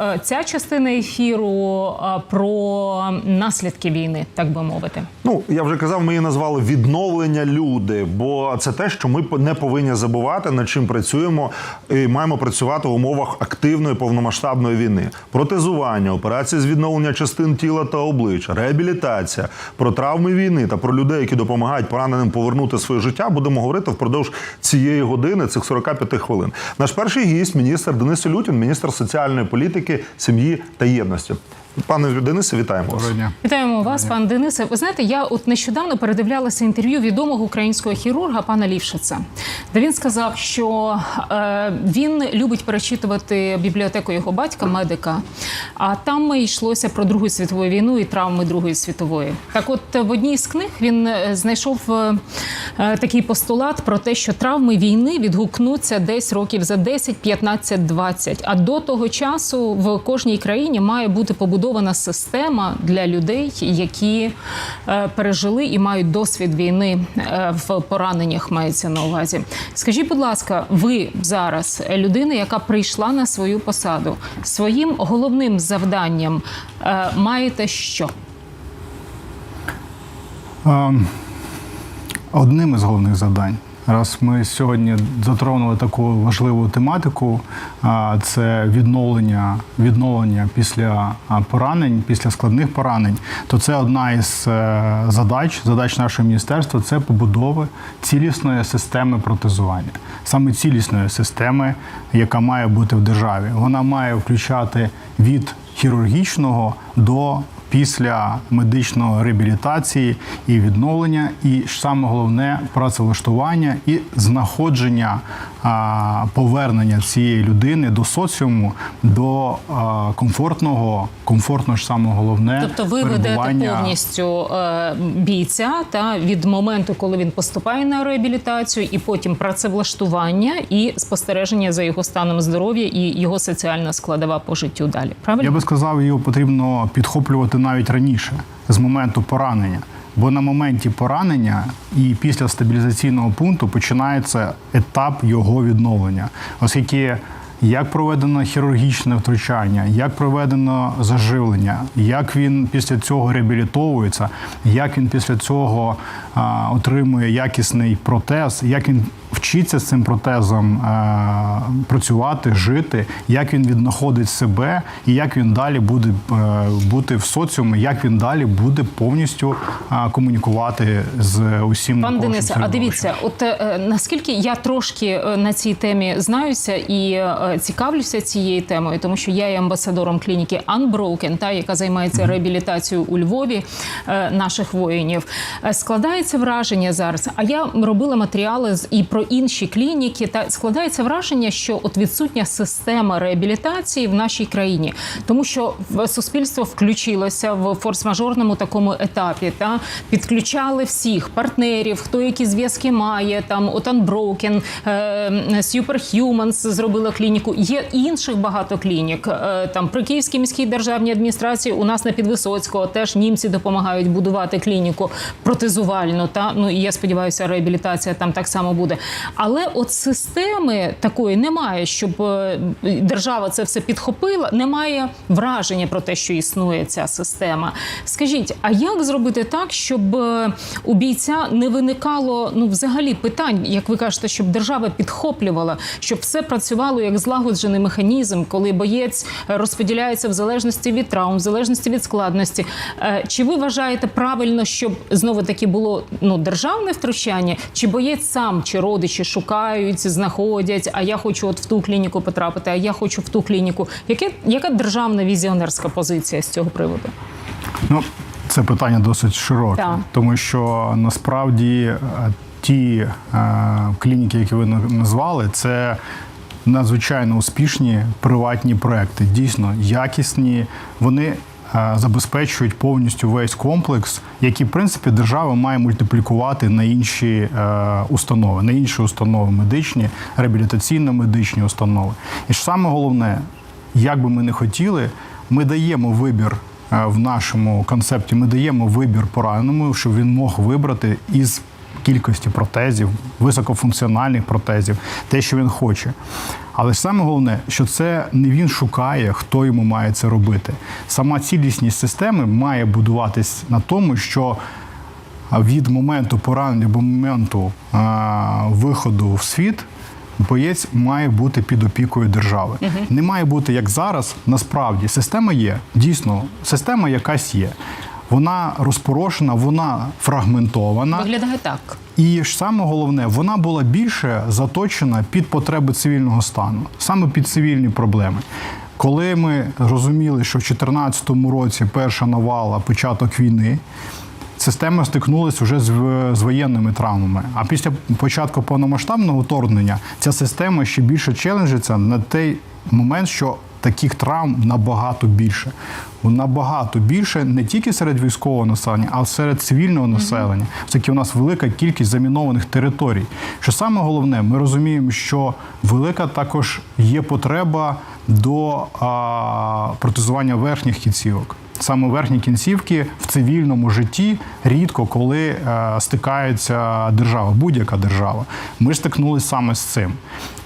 Е, Ця частина ефіру е, про наслідки війни, так би мовити. Ну, я вже казав, ми її назвали відновлення люди, бо це те, що ми не повинні забувати, над чим працюємо, і маємо працювати в умовах активної повномасштабної війни. Протезування, операції з відновлення частин тіла та обличчя, реабілітація, про травми війни та про людей, які допомагають пораненим повернути своє життя. Будемо говорити впродовж цієї години, цих 45 хвилин. Наш перший гість, міністр Денис Лютін, міністр соціальної політики, сім'ї та єдності. Пане Денисе, вітаємо вас. Доброго дня. Вітаємо вас, пан Денисе. Ви знаєте, я от нещодавно передивлялася інтерв'ю відомого українського хірурга пана Лівшица, де він сказав, що е, він любить перечитувати бібліотеку його батька, медика. А там йшлося про Другу світову війну і травми Другої світової. Так, от в одній з книг він е, знайшов е, е, такий постулат про те, що травми війни відгукнуться десь років за 10, 15, 20. А до того часу в кожній країні має бути побудована система для людей, які е, пережили і мають досвід війни е, в пораненнях. Мається на увазі. Скажіть, будь ласка, ви зараз людина, яка прийшла на свою посаду, своїм головним завданням е, маєте що? Одним із головних завдань, раз ми сьогодні затронули таку важливу тематику, це відновлення, відновлення після поранень, після складних поранень, то це одна із е, задач, задач нашого міністерства це побудови цілісної системи протезування, саме цілісної системи, яка має бути в державі. Вона має включати від хірургічного до після медичної реабілітації і відновлення, і саме головне працевлаштування і знаходження повернення цієї людини до соціуму, до комфортного, комфортно ж саме головне Тобто ви ведете повністю е, бійця та від моменту, коли він поступає на реабілітацію, і потім працевлаштування і спостереження за його станом здоров'я і його соціальна складова по життю далі. Правильно? Я би сказав, його потрібно підхоплювати навіть раніше, з моменту поранення. Бо на моменті поранення і після стабілізаційного пункту починається етап його відновлення, оскільки як проведено хірургічне втручання, як проведено заживлення, як він після цього реабілітовується, як він після цього а, отримує якісний протез, як він вчиться з цим протезом а, працювати, жити, як він віднаходить себе, і як він далі буде е, бути в соціумі, як він далі буде повністю а, комунікувати з усім Пан Денисе, а дивіться, от е, наскільки я трошки е, на цій темі знаюся і е, цікавлюся цією темою, тому що я є амбасадором клініки Unbroken, та яка займається реабілітацією у Львові е, наших воїнів. Е, Складається враження зараз. А я робила матеріали з- і про інші клініки. Та складається враження, що от відсутня система реабілітації в нашій країні, тому що суспільство включилося в форс-мажорному такому етапі. Та підключали всіх партнерів, хто які зв'язки має. Там от Unbroken, е, Superhumans зробила клініку. Є інших багато клінік. Е, Там при Київській міській державній адміністрації у нас на Підвисоцького теж німці допомагають будувати клініку протезувальну. Та ну і я сподіваюся, реабілітація там так само буде. Але от системи такої немає, щоб е, держава це все підхопила. Немає враження про те, що існує ця система. Скажіть, а як зробити так, щоб е, у бійця не виникало ну взагалі питань, як ви кажете, щоб держава підхоплювала, щоб все працювало як злагоджений механізм, коли боєць е, розподіляється в залежності від травм, в залежності від складності. Чи ви вважаєте правильно, щоб знову таки було ну державне втручання, чи боєць сам, чи родичі шукають, знаходять? А я хочу от в ту клініку потрапити, а я хочу в ту клініку. Яке яка державна візіонерська позиція з цього приводу? Ну, це питання досить широке, Так. тому що насправді е, ті е, клініки, які ви на- назвали, це надзвичайно успішні приватні проекти, дійсно якісні. Вони забезпечують повністю весь комплекс, який, в принципі, держава має мультиплікувати на інші е, установи, на інші установи медичні, реабілітаційно-медичні установи. І ж саме головне, як би ми не хотіли, ми даємо вибір е, в нашому концепті. Ми даємо вибір пораненому, щоб він мог вибрати із кількості протезів, високофункціональних протезів, те, що він хоче. Але ж саме головне, що це не він шукає, хто йому має це робити. Сама цілісність системи має будуватись на тому, що від моменту поранення до моменту а, виходу в світ боєць має бути під опікою держави. Не має бути як зараз. Насправді система є. Дійсно, система якась є. Вона розпорошена, вона фрагментована. Виглядає так. І ж саме головне, вона була більше заточена під потреби цивільного стану, саме під цивільні проблеми. Коли ми розуміли, що в 2014 році перша навала, початок війни, система стикнулася вже з, з воєнними травмами. А після початку повномасштабного вторгнення ця система ще більше челенджиться на той момент, що таких травм набагато більше. Набагато більше не тільки серед військового населення, а й серед цивільного населення. Оскільки у нас велика кількість замінованих територій. Що саме головне, ми розуміємо, що велика також є потреба до а, протезування верхніх кінцівок. Саме верхні кінцівки в цивільному житті рідко коли е, стикаються держава, будь-яка держава. Ми стикнулися саме з цим.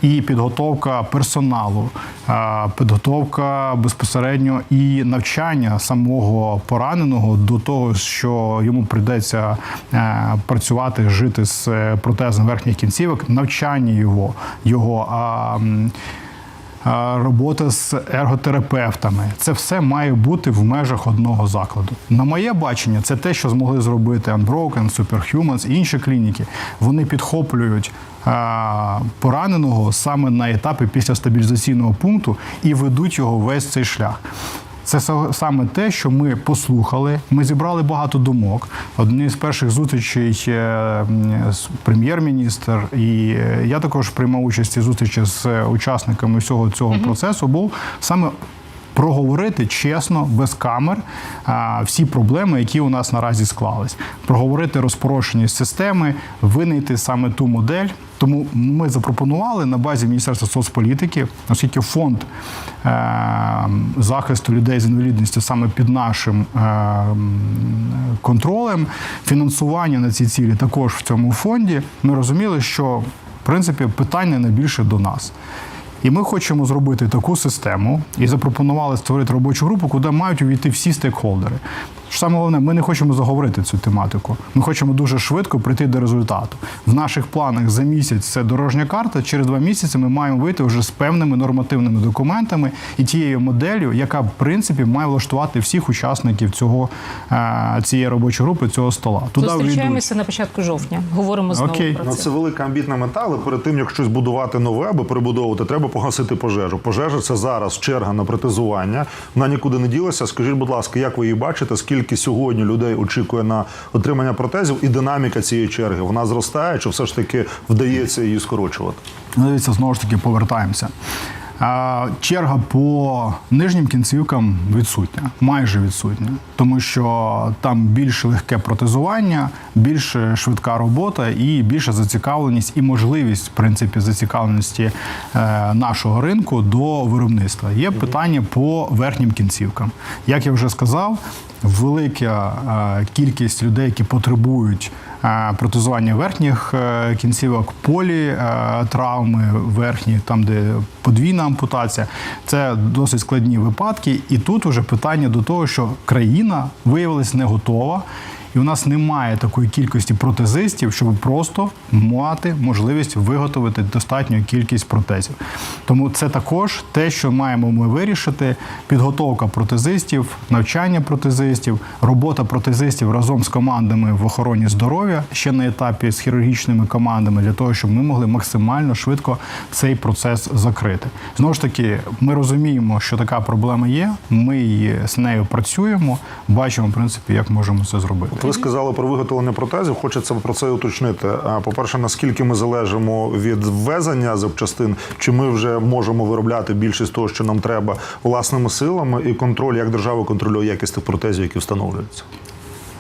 І підготовка персоналу, е, підготовка безпосередньо і навчання самого пораненого до того, що йому прийдеться е, працювати, жити з протезом верхніх кінцівок, навчання його, його. Робота з ерготерапевтами. Це все має бути в межах одного закладу. На моє бачення, це те, що змогли зробити Unbroken, Superhumans інші клініки. Вони підхоплюють пораненого саме на етапі після стабілізаційного пункту і ведуть його весь цей шлях. Це саме те, що ми послухали. Ми зібрали багато думок. Одні з перших зустрічей е, з прем'єр-міністр, і е, я також приймав участь у зустрічі з е, учасниками всього цього процесу. Був саме проговорити чесно, без камер, всі проблеми, які у нас наразі склались, проговорити розпорошеність системи, винайти саме ту модель. Тому ми запропонували на базі Міністерства соцполітики, оскільки фонд е, захисту людей з інвалідністю саме під нашим е, контролем, фінансування на ці цілі також в цьому фонді. Ми розуміли, що в принципі питання найбільше до нас. І ми хочемо зробити таку систему і запропонували створити робочу групу, куди мають увійти всі стейкхолдери. Саме головне, ми не хочемо заговорити цю тематику. Ми хочемо дуже швидко прийти до результату. В наших планах за місяць це дорожня карта. Через два місяці ми маємо вийти вже з певними нормативними документами і тією моделлю, яка в принципі має влаштувати всіх учасників цього е, цієї робочої групи, цього стола. Туди. Зустрічаємося на початку жовтня. Говоримо знову Окей. про Ну, це. це велика амбітна мета, але перед тим як щось будувати нове або перебудовувати, треба погасити пожежу. Пожежа це зараз черга на протезування. Вона нікуди не ділася. Скажіть, будь ласка, як ви її бачите? Скільки сьогодні людей очікує на отримання протезів і динаміка цієї черги? Вона зростає, чи все ж таки вдається її скорочувати? Ну, Дивіться, знову ж таки повертаємося. Черга по нижнім кінцівкам відсутня, майже відсутня, тому що там більш легке протезування, більш швидка робота і більша зацікавленість і можливість, в принципі, зацікавленості е, нашого ринку до виробництва. Є питання по верхнім кінцівкам. Як я вже сказав, велика е, кількість людей, які потребують протезування верхніх е, кінцівок, полі е, травми верхні, там де подвійна ампутація, це досить складні випадки. І тут уже питання до того, що країна виявилась не готова. І у нас немає такої кількості протезистів, щоб просто мати можливість виготовити достатню кількість протезів. Тому це також те, що маємо ми вирішити: підготовка протезистів, навчання протезистів, робота протезистів разом з командами в охороні здоров'я ще на етапі з хірургічними командами, для того, щоб ми могли максимально швидко цей процес закрити. Знову ж таки, ми розуміємо, що така проблема є. Ми з нею працюємо, бачимо в принципі, як можемо це зробити. От ви сказали про виготовлення протезів. Хочеться про це уточнити. По-перше, наскільки ми залежимо від ввезення запчастин, чи ми вже можемо виробляти більшість того, що нам треба власними силами, і контроль, як держава контролює якість тих протезів, які встановлюються.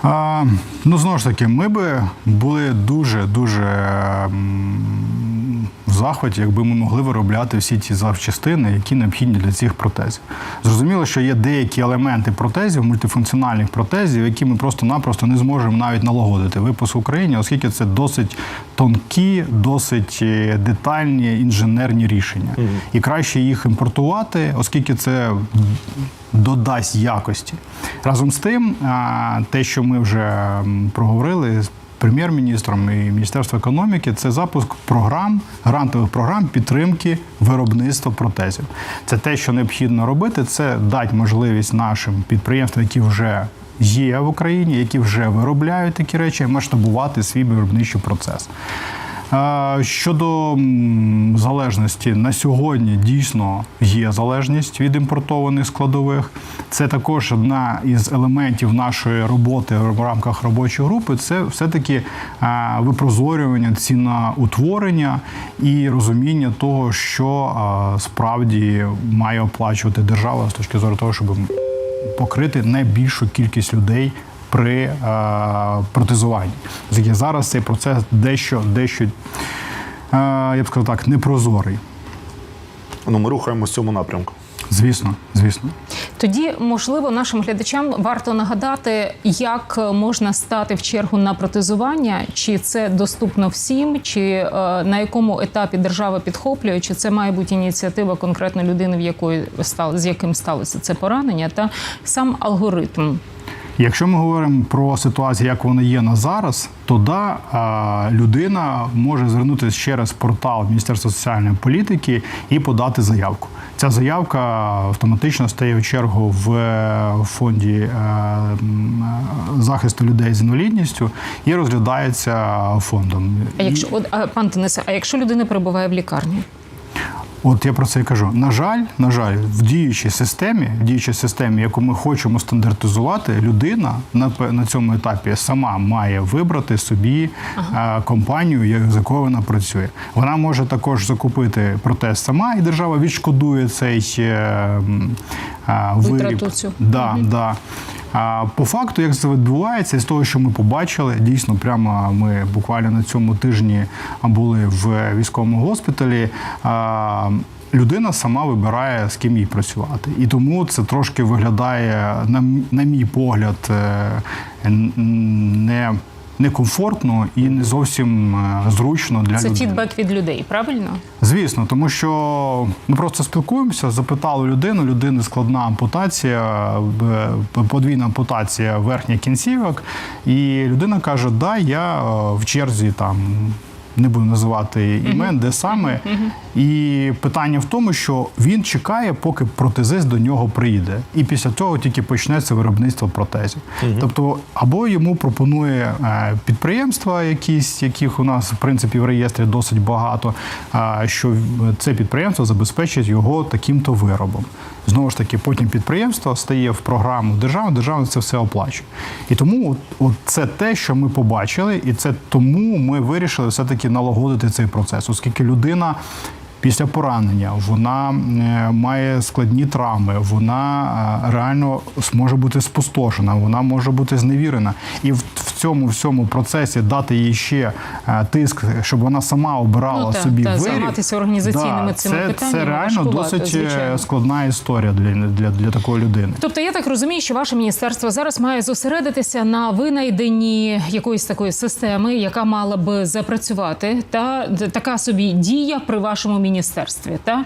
А, ну, знову ж таки, ми би були дуже дуже захваті, якби ми могли виробляти всі ті запчастини, які необхідні для цих протезів. Зрозуміло, що є деякі елементи протезів, мультифункціональних протезів, які ми просто-напросто не зможемо навіть налагодити випуск в Україні, оскільки це досить тонкі, досить е, детальні інженерні рішення. І краще їх імпортувати, оскільки це додасть якості. Разом з тим, те, що ми вже проговорили прем'єр-міністром і Міністерством економіки, це запуск програм, грантових програм підтримки виробництва протезів. Це те, що необхідно робити, це дати можливість нашим підприємствам, які вже є в Україні, які вже виробляють такі речі, масштабувати свій виробничий процес. Щодо залежності, на сьогодні дійсно є залежність від імпортованих складових. Це також одна із елементів нашої роботи в рамках робочої групи. Це все-таки випрозорювання, ціноутворення і розуміння того, що справді має оплачувати держава з точки зору того, щоб покрити найбільшу кількість людей при е, протезуванні. Оскільки зараз цей процес дещо, дещо е, я б сказав так, непрозорий. Ну, ми рухаємося в цьому напрямку. Звісно, звісно. Тоді, можливо, нашим глядачам варто нагадати, як можна стати в чергу на протезування, чи це доступно всім, чи е, на якому етапі держава підхоплює, чи це має бути ініціатива конкретно людини, в якої стало з яким сталося це поранення, та сам алгоритм. Якщо ми говоримо про ситуацію, як вона є на зараз, то да, людина може звернутися через портал Міністерства соціальної політики і подати заявку. Ця заявка автоматично стає в чергу в е, фонді е, захисту людей з інвалідністю і розглядається фондом. А якщо от пан Денисе, а якщо людина перебуває в лікарні? От я про це і кажу. На жаль, на жаль, в діючій системі, в діючій системі, яку ми хочемо стандартизувати, людина на, на цьому етапі сама має вибрати собі е, компанію, я- з якою вона працює. Вона може також закупити протез сама, і держава відшкодує цей е, е, виріб. Витрату цю. Да, да. А по факту, як це відбувається, з того, що ми побачили, дійсно, прямо ми буквально на цьому тижні були в військовому госпіталі. Людина сама вибирає, з ким їй працювати. І тому це трошки виглядає, на, на мій погляд, е, не, некомфортно і не зовсім е, зручно для Це людини. фідбек від людей, правильно? Звісно, тому що ми просто спілкуємося, запитали людину, людини складна ампутація, е, подвійна ампутація верхніх кінцівок, і людина каже: Да, я е, в черзі там. Не буду називати імен, де саме. І питання в тому, що він чекає, поки протезист до нього приїде. І після того тільки почнеться виробництво протезів. Тобто, або йому пропонує е, підприємства, якісь, яких у нас в принципі в реєстрі досить багато, що це підприємство забезпечить його таким-то виробом. Знову ж таки, потім підприємство стає в програму держави, держава це все оплачує. І тому от, от це те, що ми побачили, і це тому ми вирішили все-таки налагодити цей процес, оскільки людина. Після поранення вона е, має складні травми, вона е, реально може бути спустошена, вона може бути зневірена. І в, цьому всьому процесі дати їй ще е, тиск, щоб вона сама обирала Ну, так, собі так, виріб. займатися організаційними цими це, питаннями Це реально досить звичайно. складна історія для, для, для такої людини. Тобто я так розумію, що ваше міністерство зараз має зосередитися на винайденні якоїсь такої системи, яка мала б запрацювати, та така собі дія при вашому міністерстві. Та?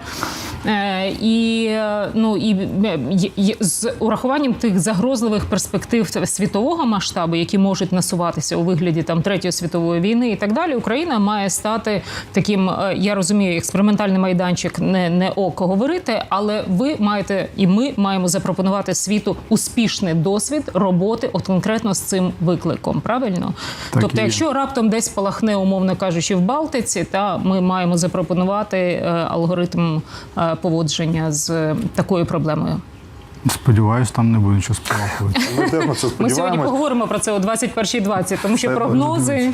Е, і, е, ну, і е, з урахуванням тих загрозливих перспектив світового масштабу, які можуть насуватися у вигляді там третьої світової війни і так далі, Україна має стати таким, я розумію, експериментальний майданчик не, не око говорити, але ви маєте і ми маємо запропонувати світу успішний досвід роботи от конкретно з цим викликом. Правильно? Так тобто, і якщо раптом десь палахне, умовно кажучи, в Балтиці, та ми маємо запропонувати е, алгоритм е, поводження з такою проблемою. Сподіваюсь, там не буде нічого спалахувати. Ми сьогодні поговоримо про це о 21.20, тому що Це прогнози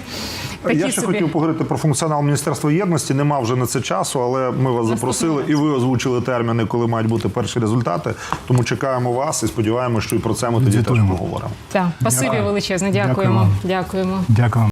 такі Я ще собі. хотів поговорити про функціонал Міністерства єдності. Нема вже на це часу, але ми вас запросили і ви озвучили терміни, коли мають бути перші результати. Тому чекаємо вас і сподіваємося, що і про це ми тоді теж поговоримо. Так, спасибі величезне. Дякую Дякуємо. Дякуємо. Дякую.